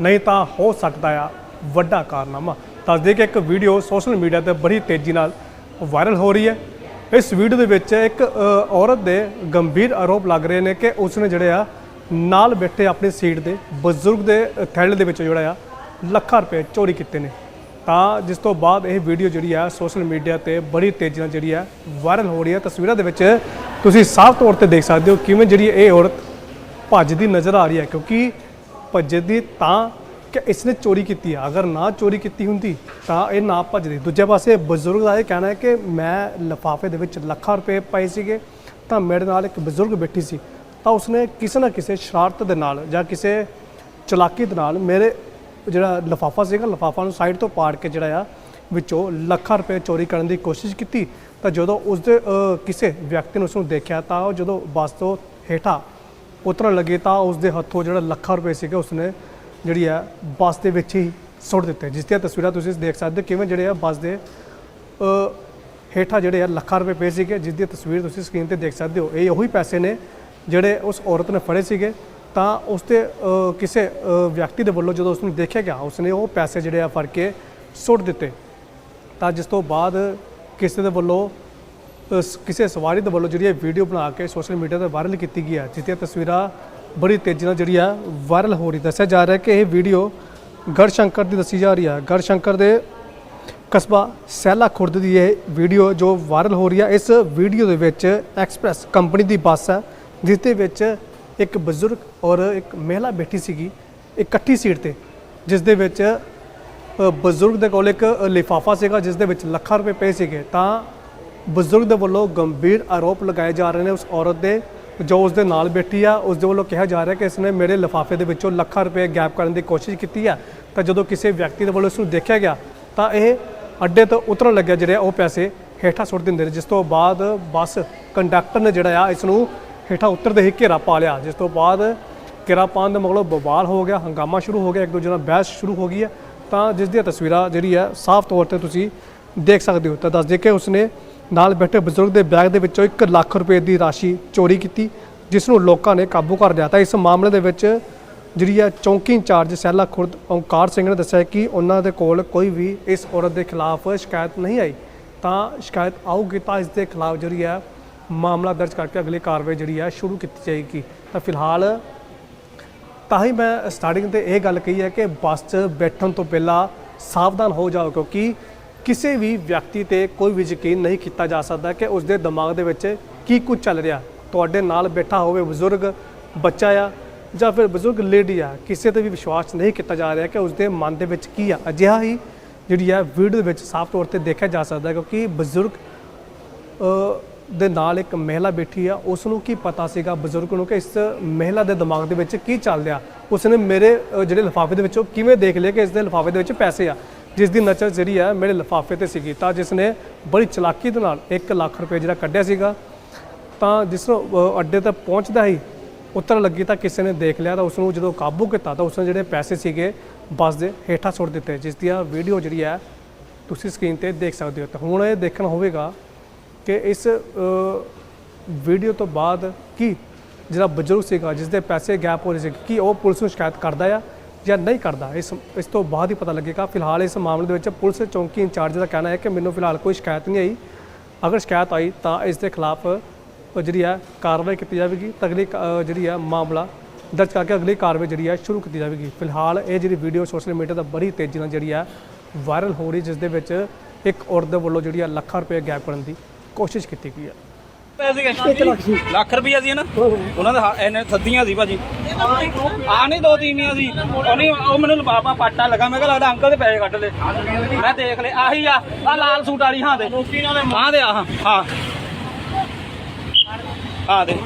ਨਹੀਂ ਤਾਂ ਹੋ ਸਕਦਾ ਆ ਵੱਡਾ ਕਾਰਨਾਮਾ। ਦੱਸਦੇ ਕਿ ਇੱਕ ਵੀਡੀਓ ਸੋਸ਼ਲ ਮੀਡੀਆ ਤੇ ਬੜੀ ਤੇਜ਼ੀ ਨਾਲ ਵਾਇਰਲ ਹੋ ਰਹੀ ਹੈ। ਇਸ ਵੀਡੀਓ ਦੇ ਵਿੱਚ ਇੱਕ ਔਰਤ ਦੇ ਗੰਭੀਰ ਆਰੋਪ ਲੱਗ ਰਹੇ ਨੇ ਕਿ ਉਸਨੇ ਜਿਹੜੇ ਆ ਨਾਲ ਬੈਠੇ ਆਪਣੀ ਸੀਟ ਦੇ ਬਜ਼ੁਰਗ ਦੇ ਥੈਲੇ ਦੇ ਵਿੱਚੋਂ ਜਿਹੜਾ ਆ ਲੱਖਾਂ ਰੁਪਏ ਚੋਰੀ ਕੀਤੇ ਨੇ। ਤਾਂ ਜਿਸ ਤੋਂ ਬਾਅਦ ਇਹ ਵੀਡੀਓ ਜਿਹੜੀ ਆ ਸੋਸ਼ਲ ਮੀਡੀਆ ਤੇ ਬੜੀ ਤੇਜ਼ੀ ਨਾਲ ਜਿਹੜੀ ਆ ਵਾਇਰਲ ਹੋ ਰਹੀ ਹੈ। ਤਸਵੀਰਾਂ ਦੇ ਵਿੱਚ ਤੁਸੀਂ ਸਾਫ਼ ਤੌਰ ਤੇ ਦੇਖ ਸਕਦੇ ਹੋ ਕਿਵੇਂ ਜਿਹੜੀ ਇਹ ਔਰਤ ਭੱਜਦੀ ਨਜ਼ਰ ਆ ਰਹੀ ਹੈ। ਕਿਉਂਕਿ ਭੱਜਦੀ ਤਾਂ ਕਿ ਇਸਨੇ ਚੋਰੀ ਕੀਤੀ ਹੈ ਅਗਰ ਨਾ ਚੋਰੀ ਕੀਤੀ ਹੁੰਦੀ ਤਾਂ ਇਹ ਨਾ ਭੱਜਦੀ। ਦੂਜੇ ਪਾਸੇ ਬਜ਼ੁਰਗ ਦਾ ਇਹ ਕਹਿਣਾ ਹੈ ਕਿ ਮੈਂ ਲਿਫਾਫੇ ਦੇ ਵਿੱਚ ਲੱਖਾਂ ਰੁਪਏ ਪਏ ਸੀਗੇ ਤਾਂ ਮੇਰੇ ਨਾਲ ਇੱਕ ਬਜ਼ੁਰਗ ਬੈਠੀ ਸੀ। ਤਾਂ ਉਸਨੇ ਕਿਸੇ ਨਾ ਕਿਸੇ ਸ਼ਰਾਰਤ ਦੇ ਨਾਲ ਜਾਂ ਕਿਸੇ ਚਲਾਕੀ ਦੇ ਨਾਲ ਮੇਰੇ ਜਿਹੜਾ ਲਿਫਾਫਾ ਸੀਗਾ ਲਿਫਾਫਾ ਨੂੰ ਸਾਈਡ ਤੋਂ ਪਾੜ ਕੇ ਜਿਹੜਾ ਆ ਵਿੱਚੋਂ ਲੱਖਾਂ ਰੁਪਏ ਚੋਰੀ ਕਰਨ ਦੀ ਕੋਸ਼ਿਸ਼ ਕੀਤੀ। ਤਾਂ ਜਦੋਂ ਉਸਦੇ ਅ, ਕਿਸੇ ਵਿਅਕਤੀ ਨੇ ਉਸ ਨੂੰ ਦੇਖਿਆ ਤਾਂ ਉਹ ਜਦੋਂ ਬੱਸ ਤੋਂ ਹੇਠਾਂ ਉਤਰਨ ਲੱਗੇ ਤਾਂ ਉਸ ਦੇ ਹੱਥੋਂ ਜਿਹੜਾ ਲੱਖਾਂ ਰੁਪਏ ਸੀਗੇ ਉਸਨੇ ਜਿਹੜੀ ਆ ਬੱਸ ਦੇ ਵਿੱਚ ਹੀ ਸੁੱਟ ਦਿੱਤੇ। ਜਿਸ ਦੀਆਂ ਤਸਵੀਰਾਂ ਤੁਸੀਂ ਦੇਖ ਸਕਦੇ ਹੋ ਕਿਵੇਂ ਜਿਹੜੇ ਆ ਬੱਸ ਦੇ ਹੇਠਾਂ ਜਿਹੜੇ ਆ ਲੱਖਾਂ ਰੁਪਏ ਪਏ ਸੀਗੇ। ਜਿਸ ਦੀ ਤਸਵੀਰ ਤੁਸੀਂ ਸਕਰੀਨ ਤੇ ਦੇਖ ਸਕਦੇ ਹੋ। ਇਹ ਉਹੀ ਪੈਸੇ ਨੇ ਜਿਹੜੇ ਉਸ ਔਰਤ ਨੇ ਫੜੇ ਸੀਗੇ। ਤਾਂ ਉਸ ਤੇ ਕਿਸੇ ਵਿਅਕਤੀ ਦੇ ਵੱਲੋਂ ਜਦੋਂ ਉਸ ਨੂੰ ਦੇਖਿਆ ਗਿਆ, ਉਸਨੇ ਉਹ ਪੈਸੇ ਜਿਹੜੇ ਆ ਫੜ ਕੇ ਸੁੱਟ ਦਿੱਤੇ। ਤਾਂ ਜਿਸ ਤੋਂ ਬਾਅਦ ਕਿਸੇ ਦੇ ਵੱਲੋਂ ਕਿਸੇ ਸਵਾਰੀ ਦੇ ਵੱਲੋਂ ਜਿਹੜੀ ਇਹ ਵੀਡੀਓ ਬਣਾ ਕੇ ਸੋਸ਼ਲ ਮੀਡੀਆ ਤੇ ਵਾਇਰਲ ਕੀਤੀ ਗਈ ਹੈ, ਜਿਸ ਤਸਵੀਰਾਂ ਬੜੀ ਤੇਜ਼ੀ ਨਾਲ ਜਿਹੜੀ ਆ ਵਾਇਰਲ ਹੋ ਰਹੀ, ਦੱਸਿਆ ਜਾ ਰਿਹਾ ਕਿ ਇਹ ਵੀਡੀਓ ਗੜਸ਼ੰਕਰ ਦੀ ਦੱਸੀ ਜਾ ਰਹੀ ਹੈ। ਗੜਸ਼ੰਕਰ ਦੇ ਕਸਬਾ ਸੈਲਾ ਖੁਰਦ ਦੀ ਇਹ ਵੀਡੀਓ ਜੋ ਵਾਇਰਲ ਹੋ ਰਹੀ ਹੈ, ਇਸ ਵੀਡੀਓ ਦੇ ਵਿੱਚ ਐਕਸਪ੍ਰੈਸ ਕੰਪਨੀ ਦੀ ਬੱਸ ਹੈ, ਜਿਸ ਦੇ ਵਿੱਚ ਇੱਕ ਬਜ਼ੁਰਗ ਔਰ ਇੱਕ ਮਹਿਲਾ ਬੈਠੀ ਸੀਗੀ, ਇਕੱਠੀ ਸੀਟ ਤੇ, ਜਿਸ ਦੇ ਵਿੱਚ ਬਜ਼ੁਰਗ ਦੇ ਕੋਲ ਇੱਕ ਲਿਫਾਫਾ ਸੀਗਾ, ਜਿਸ ਦੇ ਵਿੱਚ ਲੱਖਾਂ ਰੁਪਏ ਪਏ ਸੀਗੇ। ਤਾਂ ਬਜ਼ੁਰਗ ਦੇ ਵੱਲੋਂ ਗੰਭੀਰ ਆਰੋਪ ਲਗਾਏ ਜਾ ਰਹੇ ਨੇ ਉਸ ਔਰਤ ਦੇ, ਜੋ ਉਸ ਦੇ ਨਾਲ ਬੈਠੀ ਆ, ਉਸ ਦੇ ਵੱਲੋਂ ਕਿਹਾ ਜਾ ਰਿਹਾ ਕਿ ਇਸ ਨੇ ਮੇਰੇ ਲਿਫਾਫੇ ਦੇ ਵਿੱਚੋਂ ਲੱਖਾਂ ਰੁਪਏ ਗੈਪ ਕਰਨ ਦੀ ਕੋਸ਼ਿਸ਼ ਕੀਤੀ ਆ। ਤਾਂ ਜਦੋਂ ਕਿਸੇ ਵਿਅਕਤੀ ਦੇ ਵੱਲੋਂ ਇਸ ਨੂੰ ਦੇਖਿਆ ਗਿਆ, ਤਾਂ ਇਹ ਅੱਡੇ ਤੋਂ ਉਤਰਨ ਲੱਗਿਆ ਜਿਹੜੇ ਆ, ਉਹ ਪੈਸੇ ਹੇਠਾਂ ਸੁੱਟ ਦਿੰਦੇ ਨੇ, ਜਿਸ ਤੋਂ ਬਾਅਦ ਬੱਸ ਕੰਡਕਟਰ ਨੇ ਜਿਹੜਾ ਆ, ਇਸ ਨੂੰ ਹੇਠਾਂ ਉਤਰਦੇ ਹੀ ਘੇਰਾ ਪਾ ਲਿਆ। ਜਿਸ ਤੋਂ ਬਾਅਦ ਘੇਰਾ ਪਾਉਣ ਦੇ ਮਗਰੋਂ ਬਵਾਲ ਹੋ ਗਿਆ, ਹੰਗਾਮਾ ਸ਼ੁਰੂ ਹੋ ਗਿਆ, ਇੱਕ ਦੂਜੇ ਨਾਲ ਬਹਿਸ ਸ਼ੁਰੂ ਹੋ ਗਈ ਹੈ ਤਾਂ ਜਿਸ ਦੀਆਂ ਤਸਵੀਰਾਂ ਜਿਹੜੀ ਹੈ ਸਾਫ਼ ਤੌਰ ਤੇ ਤੁਸੀਂ ਦੇਖ ਸਕਦੇ ਹੋ। ਤਾਂ ਦੱਸ ਦੇ ਕਿ ਉਸਨੇ ਨਾਲ ਬੈਠੇ ਬਜ਼ੁਰਗ ਦੇ ਬੈਗ ਦੇ ਵਿੱਚੋਂ 1 ਲੱਖ ਰੁਪਏ ਦੀ ਰਾਸ਼ੀ ਚੋਰੀ ਕੀਤੀ, ਜਿਸ ਨੂੰ ਲੋਕਾਂ ਨੇ ਕਾਬੂ ਕਰ ਲਿਆ। ਤਾਂ ਇਸ ਮਾਮਲੇ ਦੇ ਵਿੱਚ ਜਿਹੜੀ ਹੈ ਚੌਂਕੀ ਇੰਚਾਰਜ ਸਹਿਲਾ ਖੁਰਦ ਓਂਕਾਰ ਸਿੰਘ ਨੇ ਦੱਸਿਆ ਕਿ ਉਹਨਾਂ ਦੇ ਕੋਲ ਕੋਈ ਵੀ ਇਸ ਔਰਤ ਦੇ ਖਿਲਾਫ ਸ਼ਿਕਾਇਤ ਨਹੀਂ ਆਈ। ਤਾਂ ਸ਼ਿਕਾਇਤ ਆਊਗੀ ਤਾਂ ਇਸ ਦੇ ਖਿਲਾਫ ਜਿਹੜੀ ਹੈ ਮਾਮਲਾ ਦਰਜ ਕਰਕੇ ਅਗਲੀ ਕਾਰਵਾਈ ਜਿਹੜੀ ਹੈ ਸ਼ੁਰੂ ਕੀਤੀ ਜਾਏਗੀ। ਤਾਂ ਫਿਲਹਾਲ ਤਾਂ ਹੀ ਮੈਂ ਸਟਾਰਟਿੰਗ ਤੇ ਇਹ ਗੱਲ ਕਹੀ ਹੈ ਕਿ ਬੱਸ 'ਚ ਬੈਠਣ ਤੋਂ ਪਹਿਲਾਂ ਸਾਵਧਾਨ ਹੋ ਜਾਓ, ਕਿਉਂਕਿ ਕਿਸੇ ਵੀ ਵਿਅਕਤੀ ਤੇ ਕੋਈ ਵੀ ਯਕੀਨ ਨਹੀਂ ਕੀਤਾ ਜਾ ਸਕਦਾ ਕਿ ਉਸ ਦੇ ਦਿਮਾਗ ਦੇ ਵਿੱਚ ਕੀ ਕੁਝ ਚੱਲ ਰਿਹਾ। ਤੁਹਾਡੇ ਨਾਲ ਬੈਠਾ ਹੋਵੇ ਬਜ਼ੁਰਗ, ਬੱਚਾ ਆ ਜਾਂ ਫਿਰ ਬਜ਼ੁਰਗ ਲੇਡੀ ਆ, ਕਿਸੇ ਤੇ ਵੀ ਵਿਸ਼ਵਾਸ ਨਹੀਂ ਕੀਤਾ ਜਾ ਰਿਹਾ ਕਿ ਉਸ ਦੇ ਮਨ ਦੇ ਵਿੱਚ ਕੀ ਆ। ਅਜਿਹਾ ਹੀ ਜਿਹੜੀ ਆ ਵੀਡੀਓ ਦੇ ਵਿੱਚ ਸਾਫ਼ ਤੌਰ ਤੇ ਦੇਖਿਆ ਜਾ ਸਕਦਾ ਕਿਉਂਕਿ ਬਜ਼ੁਰਗ ਦੇ ਨਾਲ ਇੱਕ ਮਹਿਲਾ ਬੈਠੀ ਆ ਉਸ ਨੂੰ ਕੀ ਪਤਾ ਸੀਗਾ ਬਜ਼ੁਰਗ ਨੂੰ ਕਿ ਇਸ ਮਹਿਲਾ ਦੇ ਦਿਮਾਗ ਦੇ ਵਿੱਚ ਕੀ ਚੱਲ ਰਿਹਾ। ਉਸਨੇ ਮੇਰੇ ਜਿਹੜੇ ਲਿਫਾਫੇ ਦੇ ਵਿੱਚੋਂ ਕਿਵੇਂ ਦੇਖ ਲਿਆ ਕਿ ਇਸ ਦੇ ਲਿਫਾਫੇ ਦੇ ਵਿੱਚ ਪੈਸੇ ਆ। ਜਿਸ ਦੀ ਨਜ਼ਰ ਜਿਹੜੀ ਆ ਮੇਰੇ ਲਿਫਾਫੇ ਤੇ ਸੀਗੀ, ਤਾਂ ਜਿਸ ਨੇ ਬੜੀ ਚਲਾਕੀ ਦੇ ਨਾਲ 1 ਲੱਖ ਰੁਪਏ ਜਿਹੜਾ ਕੱਢਿਆ ਸੀਗਾ, ਤਾਂ ਜਿਸ ਨੂੰ ਅੱਡੇ ਤੱਕ ਪਹੁੰਚਦਾ ਹੀ ਉਤਰ ਲੱਗੀ ਤਾਂ ਕਿਸੇ ਨੇ ਦੇਖ ਲਿਆ ਤਾਂ ਉਸ ਨੂੰ ਜਦੋਂ ਕਾਬੂ ਕੀਤਾ ਤਾਂ ਉਸਨੇ ਜਿਹੜੇ ਪੈਸੇ ਸੀਗੇ ਬੱਸ ਦੇ ਹੇਠਾਂ ਸੁੱਟ ਦਿੱਤੇ, ਜਿਸ ਦੀ ਆ ਵੀਡੀਓ ਜਿਹੜੀ ਹੈ ਤੁਸੀਂ ਸਕਰੀਨ ਤੇ ਦੇਖ ਸਕਦੇ ਹੋ। ਤਾਂ ਹੁਣ ਇਹ ਦੇਖਣਾ ਹੋਵੇਗਾ ਕਿ ਇਸ ਵੀਡੀਓ ਤੋਂ ਬਾਅਦ ਕੀ ਜਿਹੜਾ ਬਜ਼ੁਰਗ ਸੀਗਾ ਜਿਸ ਦੇ ਪੈਸੇ ਗੈਪ ਹੋ ਰਹੇ ਸੀ, ਕੀ ਉਹ ਪੁਲਿਸ ਨੂੰ ਸ਼ਿਕਾਇਤ ਕਰਦਾ ਆ ਜਾਂ ਨਹੀਂ ਕਰਦਾ ਇਸ ਇਸ ਤੋਂ ਬਾਅਦ ਹੀ ਪਤਾ ਲੱਗੇਗਾ। ਫਿਲਹਾਲ ਇਸ ਮਾਮਲੇ ਦੇ ਵਿੱਚ ਪੁਲਿਸ ਚੌਂਕੀ ਇੰਚਾਰਜ ਦਾ ਕਹਿਣਾ ਹੈ ਕਿ ਮੈਨੂੰ ਫਿਲਹਾਲ ਕੋਈ ਸ਼ਿਕਾਇਤ ਨਹੀਂ ਆਈ। ਅਗਰ ਸ਼ਿਕਾਇਤ ਆਈ ਤਾਂ ਇਸ ਦੇ ਖਿਲਾਫ ਜਿਹੜੀ ਹੈ ਕਾਰਵਾਈ ਕੀਤੀ ਜਾਵੇਗੀ। ਅਗਲੀ ਜਿਹੜੀ ਹੈ ਮਾਮਲਾ ਦਰਜ ਕਰਕੇ ਅਗਲੀ ਕਾਰਵਾਈ ਜਿਹੜੀ ਹੈ ਸ਼ੁਰੂ ਕੀਤੀ ਜਾਵੇਗੀ। ਫਿਲਹਾਲ ਇਹ ਜਿਹੜੀ ਵੀਡੀਓ ਸੋਸ਼ਲ ਮੀਡੀਆ ਤੇ ਬੜੀ ਤੇਜ਼ੀ ਨਾਲ ਜਿਹੜੀ ਹੈ ਵਾਇਰਲ ਹੋ ਰਹੀ ਜਿਸ ਦੇ ਵਿੱਚ ਇੱਕ ਔਰਤ ਦੇ ਵੱਲੋਂ ਜਿਹੜੀ ਆ ਲੱਖਾਂ ਰੁਪਏ ਗਾਇਬ ਕਰਨ ਦੀ ਕੋਸ਼ਿਸ਼ ਕੀਤੀ ਗਈ ਹੈ। ਪੈਸੇ ਲੱਖ ਰੁਪਈਆ ਸੀ ਨਾ? ਉਹਨਾਂ ਦੇ ਹਾ- ਇਹਨੇ ਥੱਦੀਆਂ ਸੀ ਭਾਜੀ। ਆ ਨਹੀਂ ਦੋ ਤੀਵੀਆਂ ਸੀ। ਉਹ ਉਹ ਮੈਨੂੰ ਲਬਾਬਾ ਪਾਟਾ ਲਗਾ। ਮੈਂ ਕਿਹਾ ਲੱਗਦਾ ਅੰਕਲ ਦੇ ਪੈਸੇ ਕੱਢ ਲੈ। ਮੈਂ ਦੇਖ ਲੈ, ਆਹੀ ਆ ਆ ਲਾਲ ਸੂਟ ਵਾਲੀ, ਹਾਂ ਦੇ। ਹਾਂ ਦੇ, ਆਹ, ਹਾਂ। ਆ ਦੇ।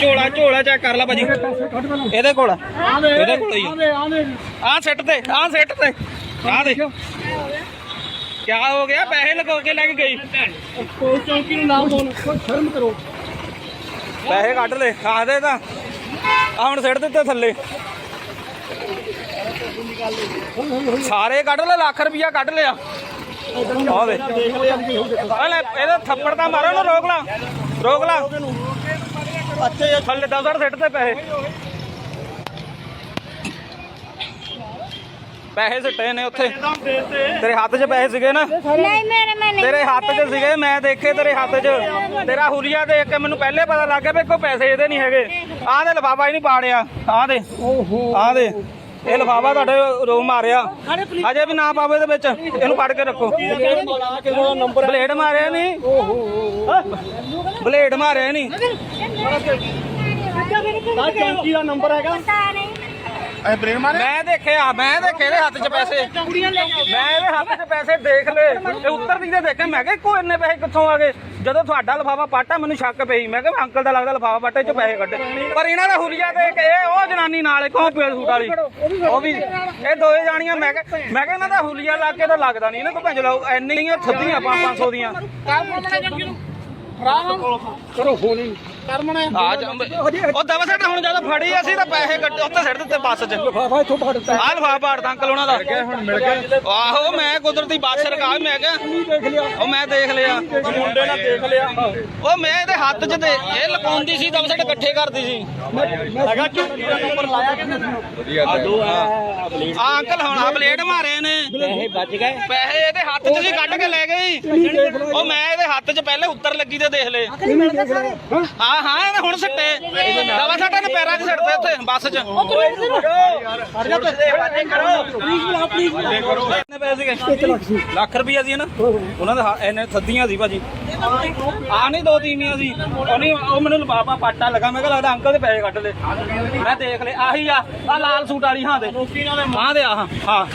ਝੋਲਾ ਝੋਲਾ ਚੈੱਕ ਕਰ ਲੈ ਭਾਜੀ। ਇਹਦੇ ਕੋਲ ਇਹਦੇ ਕੋਲ ਹੀ ਆ। ਸਿੱਟ ਤੇ ਆ ਸਿੱਟ ਤੇ। ਆ ਦੇ। ਕਿਆ ਹੋ ਗਿਆ? ਪੈਸੇ ਲਗਾ ਕੇ ਲੈ ਕੇ ਗਈ। ਚੌਂਕੀ ਨੂੰ ਨਾਮ ਬੋਲ ਸ਼ਰਮ ਕਰੋ। ਪੈਸੇ ਕੱਢ ਲੈ ਖਾ ਦੇ ਤਾਂ। ਆ ਹੁਣ ਸਿੱਟ ਦਿੱਤੇ ਥੱਲੇ। ਸਾਰੇ ਕੱਢ ਲੈ ਲੱਖ ਰੁਪਈਆ ਕੱਢ ਲਿਆ। ਆ ਦੇ ਇਹਦਾ ਥੱਪੜ ਤਾਂ ਮਾਰੋ ਨਾ ਰੋਕ ਲਾ। ਰੋਕ ਲਾ। ਅੱਛੇ ਥੱਲੇ ਦਸ ਸਿੱਟ ਤੇ ਪੈਸੇ। ਪੈਸੇ ਸਿੱਟੇ ਨੇ ਉੱਥੇ। ਤੇਰੇ ਹੱਥ 'ਚ ਪੈਸੇ ਸੀਗੇ ਨਾ? ਨਹੀਂ ਮੇਰੇ ਮੈਂ ਨਹੀਂ ਤੇਰੇ ਹੱਥ 'ਚ ਸੀਗੇ ਮੈਂ ਦੇਖੇ ਤੇਰੇ ਹੱਥ 'ਚ। ਤੇਰਾ ਹੁਲੀਆ ਦੇਖ ਕੇ ਮੈਨੂੰ ਪਹਿਲੇ ਪਤਾ ਲੱਗ ਗਿਆ ਵੀ ਕੋਈ ਪੈਸੇ ਇਹਦੇ ਨਹੀਂ ਹੈਗੇ। ਆਹ ਦੇ ਲਫਾਫਾ ਹੀ ਨਹੀਂ ਪਾੜਿਆ। ਆਹ ਦੇ। ਆਹ ਦੇ। ਇਹ ਲਫਾਫਾ ਤੁਹਾਡੇ ਰੋ ਮਾਰਿਆ। ਅਜੇ ਵੀ ਨਾ ਪਾਵੇ ਇਹਦੇ ਵਿੱਚ। ਇਹਨੂੰ ਪੜ ਕੇ ਰੱਖੋ। ਬਲੇਡ ਮਾਰਿਆ ਨਹੀਂ ਬਲੇਡ ਮਾਰਿਆ ਨਹੀਂ ਚੌਂਕੀ ਦਾ ਨੰਬਰ ਹੈਗਾ। ਪਤਾ ਨਹੀਂ ਮੈਂ ਦੇਖਿਆ ਮੈਂ ਦੇਖੇ ਇਹਦੇ ਹੱਥ 'ਚ ਪੈਸੇ। ਮੈਂ ਇਹਦੇ ਹੱਥ 'ਚ ਪੈਸੇ ਦੇਖ ਲਏ। ਇਹ ਉੱਤਰ ਦੀ ਦੇ ਦੇਖੇ। ਮੈਂ ਕਿਹਾ ਕੋਈ ਇੰਨੇ ਪੈਸੇ ਕਿੱਥੋਂ ਆ ਗਏ? ਜਦੋਂ ਤੁਹਾਡਾ ਲਫਾਫਾ ਪਾਟਾ ਮੈਨੂੰ ਸ਼ੱਕ ਪਈ। ਮੈਂ ਕਿਹਾ ਅੰਕਲ ਦਾ ਲੱਗਦਾ ਲਫਾਫਾ ਪਾਟੇ 'ਚ ਪੈਸੇ ਕੱਢੇ। ਪਰ ਇਹਨਾਂ ਦਾ ਹੁਲੀਆ ਦੇਖ ਇਹ ਉਹ ਜਨਾਨੀ ਨਾਲ ਕੌਣ ਪੇੜ ਸੂਟ ਵਾਲੀ। ਉਹ ਵੀ ਇਹ ਦੋਏ ਜਾਣੀਆਂ। ਮੈਂ ਕਿਹਾ ਮੈਂ ਕਿਹਾ ਇਹਨਾਂ ਦਾ ਹੁਲੀਆ ਲਾ ਕੇ ਤਾਂ ਲੱਗਦਾ ਨਹੀਂ। ਇਹਨਾਂ ਕੋ ਭੰਜ ਲਾਓ। ਇੰਨੀਆਂ ਥੱਦੀਆਂ 500 ਦੀਆਂ। ਆ ਜਾ ਉਹ ਦਵਾ ਸੱਟ ਹੁਣ ਜਦੋਂ ਫੜੀ ਅਸੀਂ ਤਾਂ ਪੈਸੇ ਕੱਢੇ ਉੱਤੇ ਸਿੱਟ ਦਿੱਤੇ ਬੱਸ 'ਚ। ਲਫਾਫਾ ਇੱਥੋਂ ਲਫਾਫਾ ਪਾੜਦਾ ਅੰਕਲ ਉਹਨਾਂ ਦਾ। ਹੁਣ ਮਿਲ ਗਿਆ। ਆਹੋ ਮੈਂ ਕੁਦਰਤੀ ਬੱਸ ਰਕਾ ਮੈਂ ਕਿਹਾ ਦੇਖ ਲਿਆ। ਉਹ ਮੈਂ ਦੇਖ ਲਿਆ। ਮੁੰਡੇ ਨਾਲ ਦੇਖ ਲਿਆ। ਉਹ ਮੈਂ ਇਹਦੇ ਹੱਥ 'ਚ ਦੇ ਇਹ ਲਪਾਉਂਦੀ ਸੀ ਦਵਾ ਸੱਟ ਇਕੱਠੇ ਕਰਦੀ ਸੀ। ਹੈਗਾ ਚੌਂਕੀ ਦਾ ਨੰਬਰ ਲਾਇਆ ਕਿੰਨੇ ਆ ਅੰਕਲ ਹੁਣ ਆ ਬਲੇਡ ਮਾਰੇ ਨੇ। ਪੈਸੇ ਬਚ ਗਏ। ਪੈਸੇ ਇਹਦੇ ਹੱਥ 'ਚ ਸੀ ਕੱਢ ਕੇ ਲੈ ਗਈ। ਉਹ ਮੈਂ ਇਹਦੇ ਹੱਥ 'ਚ ਪਹਿਲੇ ਉੱਤਰ ਲੱਗੀ ਤੇ ਦੇਖ ਲਏ। ਹਾਂ ਹਾਂ ਇਹਨੇ ਹੁਣ ਸਿੱਟੇ। ਦਵਾ ਸੱਟ ਨੇ ਪੈਰਾਂ 'ਚ ਸਿੱਟਦੇ ਉੱਥੇ ਬੱਸ 'ਚ। ਕਿੰਨੇ ਪੈਸੇ ਸੀਗੇ? ਲੱਖ ਰੁਪਈਆ ਸੀ ਨਾ? ਉਹਨਾਂ ਦੇ ਹਾ- ਇਹਨੇ ਥੱਦੀਆਂ ਸੀ ਭਾਜੀ। ਆ ਨਹੀਂ ਦੋ ਤੀਵੀਆਂ ਸੀ। ਉਹ ਨਹੀਂ ਉਹ ਮੈਨੂੰ ਲਬਾਬਾ ਪਾਟਾ ਲਗਾ। ਮੈਂ ਕਿਹਾ ਲੱਗਦਾ ਅੰਕਲ ਦੇ ਪੈਸੇ ਕੱਢ ਲੈ। ਮੈਂ ਦੇਖ ਲਏ। ਆਹੀ ਆ ਆ ਲਾਲ ਸੂਟ ਵਾਲੀ ਹਾਂ ਦੇ ਹਾਂ ਦੇ ਆਹ ਹਾਂ।